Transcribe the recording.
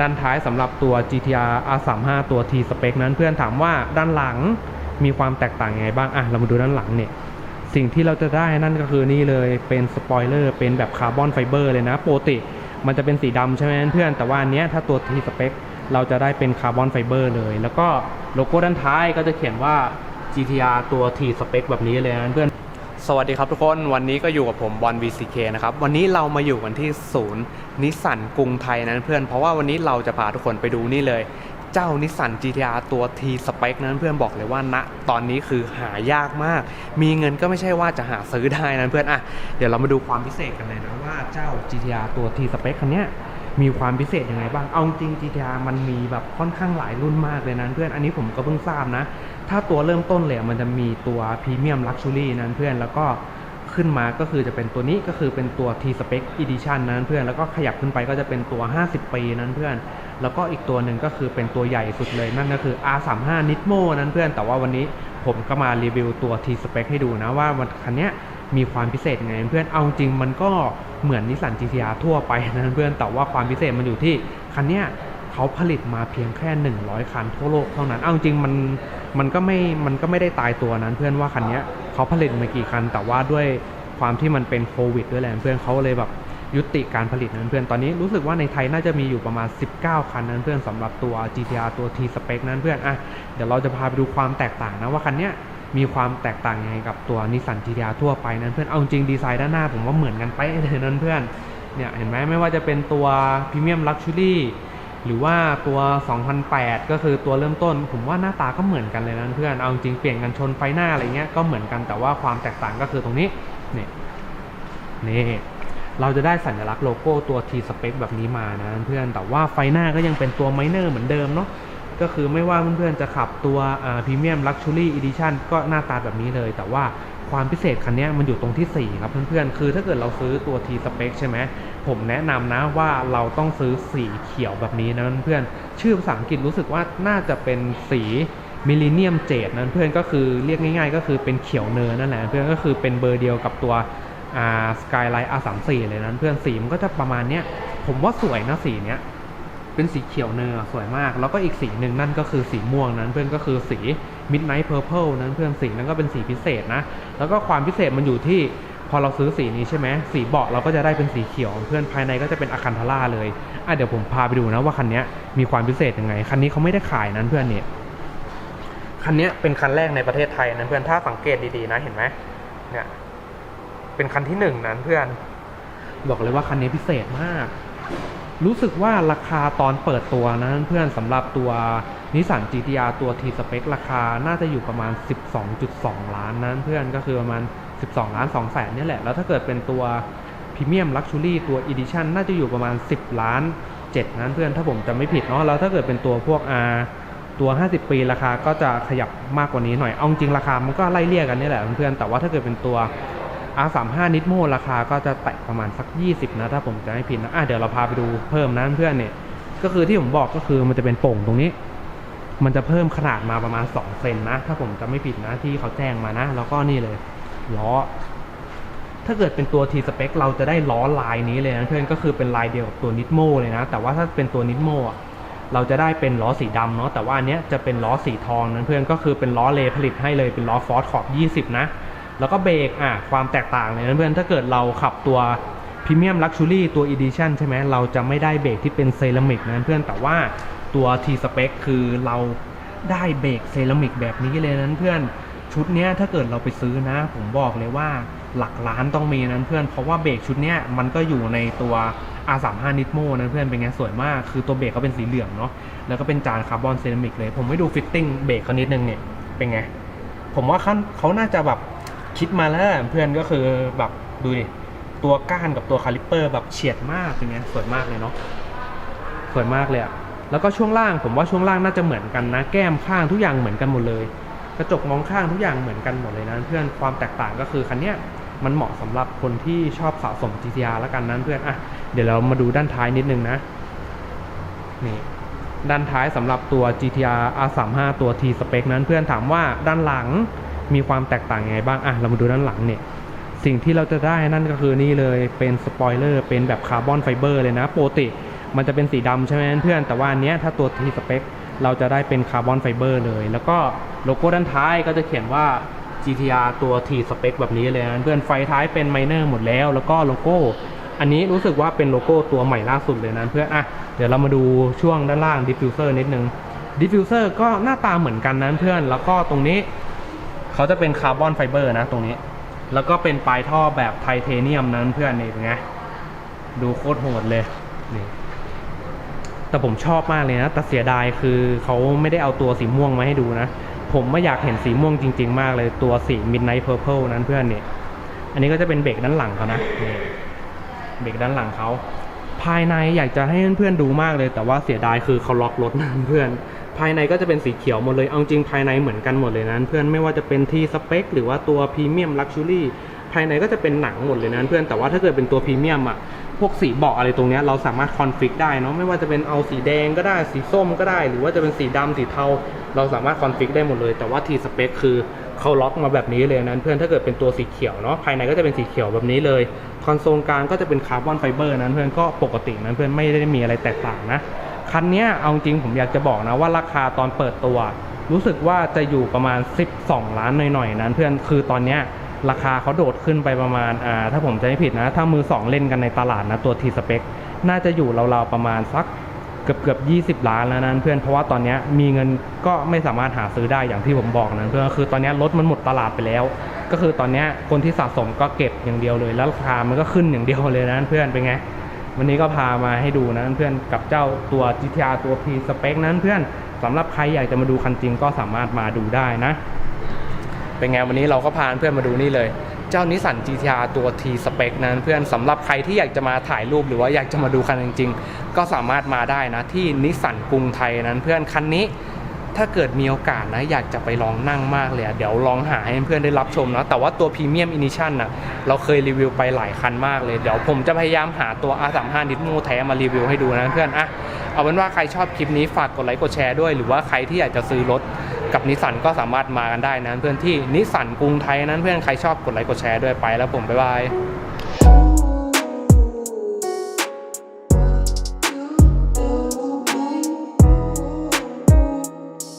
ด้านท้ายสำหรับตัว GTR R35 ตัว T Spec นั้นเพื่อนถามว่าด้านหลังมีความแตกต่างยังไงบ้าง อะ เรามาดูด้านหลังเนี่ย สิ่งที่เราจะได้นั่นก็คือนี่เลยเป็นสปอยเลอร์เป็นแบบคาร์บอนไฟเบอร์เลยนะ ปกติมันจะเป็นสีดำใช่ไหมเพื่อน แต่ว่าอันเนี้ยถ้าตัว T Spec เราจะได้เป็นคาร์บอนไฟเบอร์เลย แล้วก็โลโก้ด้านท้ายก็จะเขียนว่า GTR ตัว T Spec แบบนี้เลยนะเพื่อน สวัสดีครับทุกคนวันนี้ก็อยู่กับผมบอล VCK นะครับ วันนี้เรามาอยู่กันที่ศูนย์นิสสันกรุงไทยนั้นเพื่อนเพราะว่าวันนี้เราจะพาทุกคนไปดูนี่เลย เจ้านิสสัน GTR ตัว T Spec นั้นเพื่อนบอกเลยว่าณตอนนี้คือหายากมาก มีเงินก็ไม่ใช่ว่าจะหาซื้อได้นั้นเพื่อนอะเดี๋ยวเรามาดูความพิเศษกันเลยนะว่าเจ้า GTR ตัว T Spec คันเนี้ย มีความพิเศษยังไงบ้าง เอาจริง GTR มันมีแบบค่อนข้างหลายรุ่นมากเลยนะเพื่อน อันนี้ผมก็เพิ่งทราบนะ ถ้าตัวเริ่มต้นเลยมันจะมีตัวพรีเมียมลักชัวรี่นั้นเพื่อน แล้วก็ขึ้นมาก็คือจะเป็นตัวนี้ก็คือเป็นตัว T Spec Edition นั้นเพื่อน แล้วก็ขยับขึ้นไปก็จะเป็นตัว 50 ปีนั้นเพื่อน แล้วก็อีกตัวหนึ่งก็คือเป็นตัวใหญ่สุดเลยนั่นก็คือ R35 Nismo นั้นเพื่อน แต่ว่าวันนี้ผมก็มารีวิวตัว T Spec ให้ดูนะว่ามันคันเนี้ย มีความพิเศษยังไงเพื่อนเอาจริงมันก็เหมือนนิสสัน GTR ทั่วไปนั้นเพื่อนแต่ว่าความพิเศษมันอยู่ที่คันเนี้ยเขาผลิตมาเพียงแค่ 100 คันทั่วโลกเท่านั้นเอาจริงมันมันก็ไม่มันก็ไม่ได้ตายตัวนั้น เพื่อนว่าคันเนี้ยเขาผลิตมากี่คัน แต่ว่าด้วยความที่มันเป็นโควิด ด้วยแหละเพื่อนเขาเลยแบบยุติการผลิตนั้นเพื่อนตอนนี้รู้สึกว่าในไทยน่าจะมีอยู่ประมาณ 19 คันนั้นเพื่อนสำหรับตัว GTR ตัว T Spec นั้นเพื่อนอะเดี๋ยวเราจะพาไปดูความแตกต่างนะว่าคันเนี้ย มีความแตกต่างยังไงกับตัวนิสสัน GTR ทั่วไปนั้นเพื่อนเอาจริงดีไซน์ด้านหน้าผมว่าเหมือนกันไปเลยนั้นเพื่อนเนี่ยเห็นไหมไม่ว่าจะเป็นตัวพรีเมียมลักชัวรี่หรือว่าตัว 2008 ก็คือตัวเริ่มต้น ผมว่าหน้าตาก็เหมือนกันเลยนะเพื่อน เอาจริงเปลี่ยนกันชนไฟหน้าอะไรเงี้ยก็เหมือนกันแต่ว่าความแตกต่างก็คือตรงนี้นี่นี่เราจะได้สัญลักษณ์โลโก้ตัว T Spec แบบนี้มานะเพื่อน แต่ว่าไฟหน้าก็ยังเป็นตัวไมเนอร์เหมือนเดิมเนาะ ก็คือไม่ว่าเพื่อนๆจะขับตัวพรีเมียมลักชัวรี่อีดิชั่นก็หน้าตาแบบนี้เลย แต่ว่าความพิเศษคันนี้มันอยู่ตรงที่ 4 ครับเพื่อนๆ คือถ้าเกิดเราซื้อตัว T Spec ใช่ไหม ผมแนะนำนะว่าเราต้องซื้อสีเขียวแบบนี้นะเพื่อนๆ ชื่อภาษาอังกฤษรู้สึกว่าน่าจะเป็นสีมิลเลเนียมเจดนั้นเพื่อนก็คือเรียกง่าย ๆ ก็คือเป็นเขียวเนินนั่นแหละเพื่อนก็คือเป็นเบอร์เดียวกับตัวสกายไลท์ R34 เลยนั้นเพื่อนสีมันก็จะประมาณเนี้ยผมว่าสวยนะสีเนี้ย เป็นสีเขียวเนอสวยมาก แล้วก็อีกสีหนึ่งนั่นก็คือสีม่วงนั้นเพื่อนก็คือสี Midnight Purple นั้นเพื่อนสีนั้นก็เป็นสีพิเศษนะ แล้วก็ความพิเศษมันอยู่ที่พอเราซื้อสีนี้ใช่ไหมสีเบาะเราก็จะได้เป็นสีเขียว เพื่อนภายในก็จะเป็นอะคันทาร่าเลยอะเดี๋ยวผมพาไปดูนะว่าคันนี้มีความพิเศษยังไง คันนี้เขาไม่ได้ขายนั้นเพื่อนเนี่ยคันนี้เป็นคันแรกในประเทศไทยนั้นเพื่อนถ้าสังเกตดีๆนะเห็นไหมเนี่ยเป็นคันที่หนึ่งนั้นเพื่อนบอกเลยว่าคันนี้พิเศษมาก รู้สึกว่าราคาตอนเปิดตัวนะเพื่อนสำหรับตัวนิสสัน GTR ตัว T Spec ราคาน่าจะอยู่ประมาณ 12.2 ล้านนั้นเพื่อนก็คือประมาณ 12 ล้าน2แสนนี่แหละ แล้วถ้าเกิดเป็นตัวพรีเมียมลักชัวรี่ตัว Edition น่าจะอยู่ประมาณ 10 ล้าน7นั้นเพื่อนถ้าผมจำไม่ผิดเนาะแล้วถ้าเกิดเป็นตัวพวก R ตัว 50 ปีราคาก็จะขยับมากกว่านี้หน่อย เอาจริงราคามันก็ไล่เลี่ยกันนี่แหละเพื่อนแต่ว่าถ้าเกิดเป็นตัว R35 นิดโมราคาก็จะแตะประมาณสัก 20 นะ ถ้าผมจะไม่ผิดนะอะเดี๋ยวเราพาไปดูเพิ่มนะเพื่อนเนี่ย ก็คือที่ผมบอกก็คือมันจะเป็นโป่งตรงนี้ มันจะเพิ่มขนาดมาประมาณ 2 เซนนะ ถ้าผมจะไม่ผิดนะที่เขาแจ้งมานะ แล้วก็นี่เลยล้อ ถ้าเกิดเป็นตัว T Spec เราจะได้ล้อลายนี้เลยนะเพื่อนก็คือเป็นลายเดียวกับตัวนิดโมเลยนะ แต่ว่าถ้าเป็นตัวนิดโมอะเราจะได้เป็นล้อสีดำเนาะแต่ว่าอันเนี้ยจะเป็นล้อสีทองนะเพื่อนก็คือเป็นล้อเลผลิตให้เลยเป็นล้อฟอร์ดขอบ 20 นะ แล้วก็เบรกอะความแตกต่างเลยนะเพื่อนถ้าเกิดเราขับตัวพรีเมียมลักชัวรี่ตัวอีดิชันใช่ไหมเราจะไม่ได้เบรกที่เป็นเซรามิกนะเพื่อนแต่ว่าตัว T Spec คือเราได้เบรกเซรามิกแบบนี้เลยนะเพื่อนชุดเนี้ยถ้าเกิดเราไปซื้อนะ ผมบอกเลยว่าหลักล้านต้องมีนะเพื่อนเพราะว่าเบรกชุดเนี้ยมันก็อยู่ในตัว R35 Nismo นะเพื่อนเป็นไงสวยมากคือตัวเบรกก็เป็นสีเหลืองเนาะแล้วก็เป็นจานคาร์บอนเซรามิกเลย ผมไม่ดูฟิตติ้งเบรกเขานิดนึงเนี่ยเป็นไงผมว่าเขาเขาน่าจะแบบ คิดมาแล้วเพื่อนก็คือแบบดูดิตัวก้านกับตัวคาลิปเปอร์แบบเฉียดมากเป็นไงสวยมากเลยเนาะสวยมากเลยอะแล้วก็ช่วงล่างผมว่าช่วงล่างน่าจะเหมือนกันนะ แก้มข้างทุกอย่างเหมือนกันหมดเลย กระจกมองข้างทุกอย่างเหมือนกันหมดเลยนะเพื่อนความแตกต่างก็คือคันเนี้ยมันเหมาะสำหรับคนที่ชอบสะสม GTR แล้วกันนั้นเพื่อนอะเดี๋ยวเรามาดูด้านท้ายนิดนึงนะนี่ด้านท้ายสำหรับตัว GTR R35 ตัว T Spec นั้นเพื่อนถามว่าด้านหลัง มีความแตกต่างยังไงบ้างอะเรามาดูด้านหลังเนี่ยสิ่งที่เราจะได้นั่นก็คือนี่เลยเป็นสปอยเลอร์เป็นแบบคาร์บอนไฟเบอร์เลยนะปกติมันจะเป็นสีดำใช่ไหมเพื่อนแต่ว่าอันเนี้ยถ้าตัว T Spec เราจะได้เป็นคาร์บอนไฟเบอร์เลย แล้วก็โลโก้ด้านท้ายก็จะเขียนว่า GTR ตัว T Spec แบบนี้เลยนะเพื่อนไฟท้ายเป็นไมเนอร์หมดแล้ว แล้วก็โลโก้ อันนี้รู้สึกว่าเป็นโลโก้ตัวใหม่ล่าสุดเลยนะเพื่อนอะเดี๋ยวเรามาดูช่วงด้านล่างดิฟฟิวเซอร์นิดนึงดิฟฟิวเซอร์ก็หน้าตาเหมือนกันนะเพื่อน แล้วก็ตรงนี้ เขาจะเป็นคาร์บอนไฟเบอร์นะตรงนี้ แล้วก็เป็นปลายท่อแบบไทเทเนียมนั้นเพื่อนนี่เป็นไงดูโคตรโหดเลยนี่แต่ผมชอบมากเลยนะ แต่เสียดายคือเขาไม่ได้เอาตัวสีม่วงมาให้ดูนะ ผมไม่อยากเห็นสีม่วงจริง ๆ มากเลยตัวสี Midnight Purple นั้นเพื่อนนี่อันนี้ก็จะเป็นเบรกด้านหลังเขานะนี่เบรกด้านหลังเขาภายในอยากจะให้เพื่อนๆดูมากเลย แต่ว่าเสียดายคือเขาล็อกรถนะเพื่อน ภายในก็จะเป็นสีเขียวหมดเลย เอาจริงภายในเหมือนกันหมดเลยนะเพื่อนไม่ว่าจะเป็นทีสเปคหรือว่าตัวพรีเมียมลักชัวรี่ภายในก็จะเป็นหนังหมดเลยนะเพื่อนแต่ว่าถ้าเกิดเป็นตัวพรีเมียมอะพวกสีเบาะอะไรตรงนี้เราสามารถคอนฟิกได้เนาะไม่ว่าจะเป็นเอาสีแดงก็ได้สีส้มก็ได้ หรือว่าจะเป็นสีดำสีเทา เราสามารถคอนฟิกได้หมดเลย แต่ว่าทีสเปคคือเขาล็อกมาแบบนี้เลยนะเพื่อนถ้าเกิดเป็นตัวสีเขียวเนาะภายในก็จะเป็นสีเขียวแบบนี้เลยคอนโซลกลางก็จะเป็นคาร์บอนไฟเบอร์นะเพื่อนก็ปกตินะเพื่อนไม่ได้มีอะไรแตกต่างนะ คันเนี้ยเอาจริงผมอยากจะบอกนะว่าราคาตอนเปิดตัว รู้สึกว่าจะอยู่ประมาณ 12 ล้านหน่อยๆนั้นเพื่อนคือตอนเนี้ยราคาเขาโดดขึ้นไปประมาณอ่าถ้าผมจะไม่ผิดนะ ถ้ามือ 2 เล่นกันในตลาดนะตัว T Spec น่าจะอยู่ราวๆประมาณสักเกือบเกือบ20 ล้านแล้วนั้นเพื่อนเพราะว่าตอนเนี้ยมีเงินก็ไม่สามารถหาซื้อได้อย่างที่ผมบอกนั้นเพื่อนคือตอนเนี้ยรถมันหมดตลาดไปแล้ว ก็คือตอนเนี้ยคนที่สะสมก็เก็บอย่างเดียวเลยแล้วราคามันก็ขึ้นอย่างเดียวเลยนะเพื่อนเป็นไง วันนี้ก็พามาให้ดูนะเพื่อนกับเจ้าตัว GTR ตัว P Spec นั้นเพื่อนสำหรับใครอยากจะมาดูคันจริงก็สามารถมาดูได้นะ เป็นไงวันนี้เราก็พาเพื่อนมาดูนี่เลย เจ้านิสสัน GTR ตัว T Spec นั้นเพื่อนสำหรับใครที่อยากจะมาถ่ายรูปหรือว่าอยากจะมาดูคันจริง ๆ ก็สามารถมาได้นะที่นิสสันกรุงไทยนั้นเพื่อนคันนี้ ถ้าเกิดมีโอกาสนะอยากจะไปลองนั่งมากเลยเดี๋ยวลองหาให้เพื่อนได้รับชมนะ แต่ว่าตัวพรีเมียมอินิชันน่ะเราเคยรีวิวไปหลายคันมากเลย เดี๋ยวผมจะพยายามหาตัว R35 นิดโมแท้มารีวิวให้ดูนะเพื่อนอะเอาเป็นว่าใครชอบคลิปนี้ฝากกดไลค์กดแชร์ด้วย หรือว่าใครที่อยากจะซื้อรถกับนิสสันก็สามารถมากันได้นะเพื่อนที่นิสสันกรุงไทยนั้นเพื่อนใครชอบกดไลค์กดแชร์ด้วยไปแล้วผมบ๊ายบาย